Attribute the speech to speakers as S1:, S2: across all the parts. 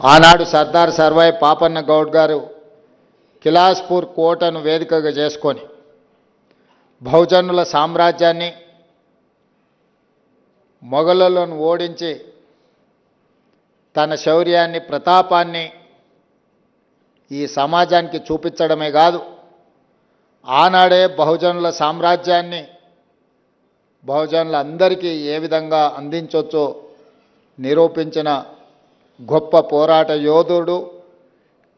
S1: ఆనాడు సర్దార్ సర్వాయి పాపన్న గౌడ్ గారు కిలాస్పూర్ కోటను వేదికగా చేసుకొని బహుజనుల సామ్రాజ్యాన్ని మొఘలులను ఓడించి తన శౌర్యాన్ని ప్రతాపాన్ని ఈ సమాజానికి చూపించడమే కాదు ఆనాడే బహుజనుల సామ్రాజ్యాన్ని బహుజనులందరికీ ఏ విధంగా అందించవచ్చో నిరూపించిన గొప్ప పోరాట యోధుడు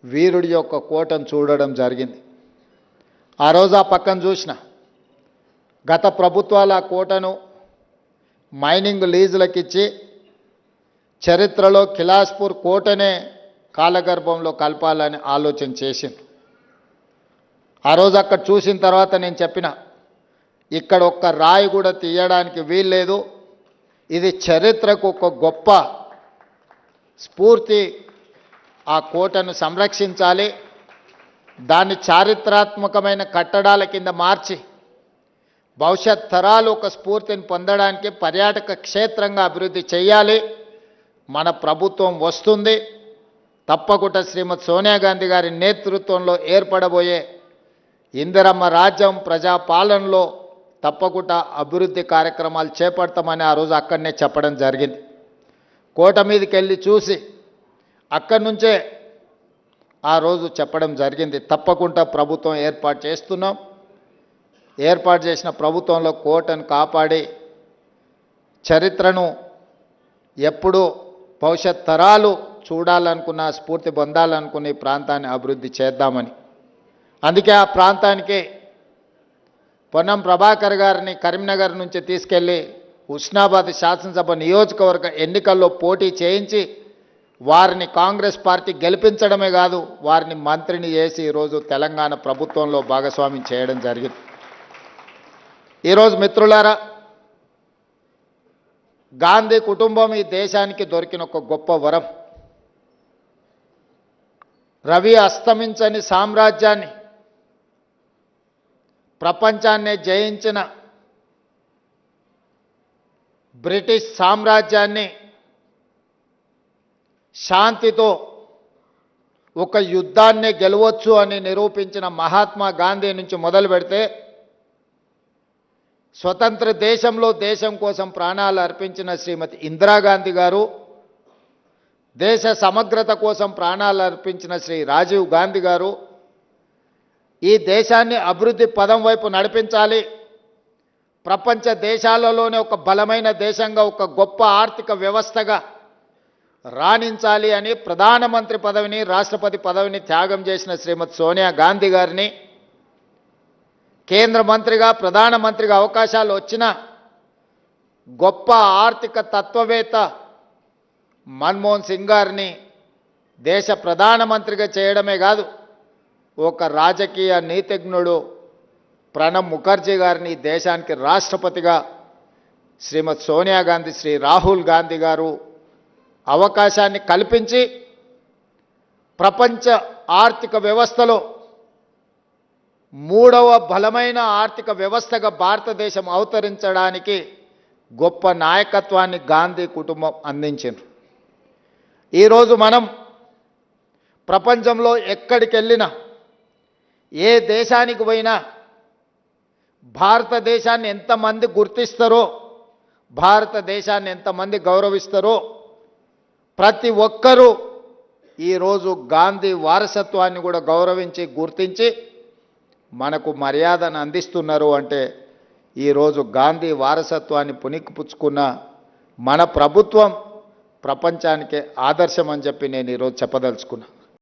S1: వీరుడి యొక్క కోటను చూడడం జరిగింది. ఆ రోజు ఆ పక్కన చూసిన గత ప్రభుత్వాలు ఆ కోటను మైనింగ్ లీజులకిచ్చి చరిత్రలో కిలాస్పూర్ కోటనే కాలగర్భంలో కలపాలని ఆలోచన చేసింది ఆ రోజు అక్కడ చూసిన తర్వాత నేను చెప్పిన ఇక్కడ ఒక్క రాయి కూడా తీయడానికి వీల్లేదు. ఇది చరిత్రకు ఒక గొప్ప స్ఫూర్తి ఆ కోటను సంరక్షించాలి. దాన్ని చారిత్రాత్మకమైన కట్టడాల కింద మార్చి భవిష్యత్ తరాలు ఒక స్ఫూర్తిని పొందడానికి పర్యాటక క్షేత్రంగా అభివృద్ధి చేయాలి. మన ప్రభుత్వం వస్తుంది. తప్పకుండా శ్రీమతి సోనియా గాంధీ గారి నేతృత్వంలో ఏర్పడబోయే ఇందిరమ్మ రాజ్యం ప్రజాపాలనలో తప్పకుండా అభివృద్ధి కార్యక్రమాలు చేపడతామని ఆ రోజు అక్కడనే చెప్పడం జరిగింది. కోట మీదకి వెళ్ళి చూసి అక్కడి నుంచే ఆ రోజు చెప్పడం జరిగింది. తప్పకుండా ప్రభుత్వం ఏర్పాటు చేస్తున్నాం. ఏర్పాటు చేసిన ప్రభుత్వంలో కోటను కాపాడి చరిత్రను ఎప్పుడూ భవిష్యత్ తరాలు చూడాలనుకున్న స్ఫూర్తి పొందాలనుకున్న ఈ ప్రాంతాన్ని అభివృద్ధి చేద్దామని. అందుకే ఆ ప్రాంతానికి పొన్నం ప్రభాకర్ గారిని కరీంనగర్ నుంచి తీసుకెళ్ళి హుస్నాబాద్ శాసనసభ నియోజకవర్గ ఎన్నికల్లో పోటీ చేయించి వారిని కాంగ్రెస్ పార్టీ గెలిపించడమే కాదు వారిని మంత్రిని చేసి ఈరోజు తెలంగాణ ప్రభుత్వంలో భాగస్వామ్యం చేయడం జరిగింది. ఈరోజు మిత్రులారా గాంధీ కుటుంబం ఈ దేశానికి దొరికిన ఒక గొప్ప వరం. రవి అస్తమించని సామ్రాజ్యాన్ని ప్రపంచాన్నే జయించిన బ్రిటిష్ సామ్రాజ్యాన్ని శాంతితో ఒక యుద్ధాన్నే గెలవచ్చు అని నిరూపించిన మహాత్మా గాంధీ నుంచి మొదలు పెడితే స్వతంత్ర దేశంలో దేశం కోసం ప్రాణాలు అర్పించిన శ్రీమతి ఇందిరాగాంధీ గారు దేశ సమగ్రత కోసం ప్రాణాలు అర్పించిన శ్రీ రాజీవ్ గాంధీ గారు ఈ దేశాన్ని అభివృద్ధి పదం వైపు నడిపించాలి. ప్రపంచ దేశాలలోనే ఒక బలమైన దేశంగా ఒక గొప్ప ఆర్థిక వ్యవస్థగా రాణించాలి అని ప్రధానమంత్రి పదవిని రాష్ట్రపతి పదవిని త్యాగం చేసిన శ్రీమతి సోనియా గాంధీ గారిని కేంద్ర మంత్రిగా ప్రధానమంత్రిగా అవకాశాలు వచ్చిన గొప్ప ఆర్థిక తత్వవేత్త మన్మోహన్ సింగ్ గారిని దేశ ప్రధానమంత్రిగా చేయడమే కాదు ఒక రాజకీయ నీతిజ్ఞుడు ప్రణబ్ ముఖర్జీ గారిని దేశానికి రాష్ట్రపతిగా శ్రీమతి సోనియా గాంధీ శ్రీ రాహుల్ గాంధీ గారు అవకాశాన్ని కల్పించి ప్రపంచ ఆర్థిక వ్యవస్థలో మూడవ బలమైన ఆర్థిక వ్యవస్థగా భారతదేశం అవతరించడానికి గొప్ప నాయకత్వాన్ని గాంధీ కుటుంబం అందించింది ఈరోజు మనం ప్రపంచంలో ఎక్కడికి వెళ్ళినా ఏ దేశానికి పోయినా భారతదేశాన్ని ఎంతమంది గుర్తిస్తారో భారతదేశాన్ని ఎంతమంది గౌరవిస్తారో ప్రతి ఒక్కరూ ఈరోజు గాంధీ వారసత్వాన్ని కూడా గౌరవించి గుర్తించి మనకు మర్యాదను అందిస్తున్నారు అంటే ఈరోజు గాంధీ వారసత్వాన్ని పుణికిపుచ్చుకున్న మన ప్రభుత్వం ప్రపంచానికే ఆదర్శం అని చెప్పి నేను ఈరోజు చెప్పదలుచుకున్నా.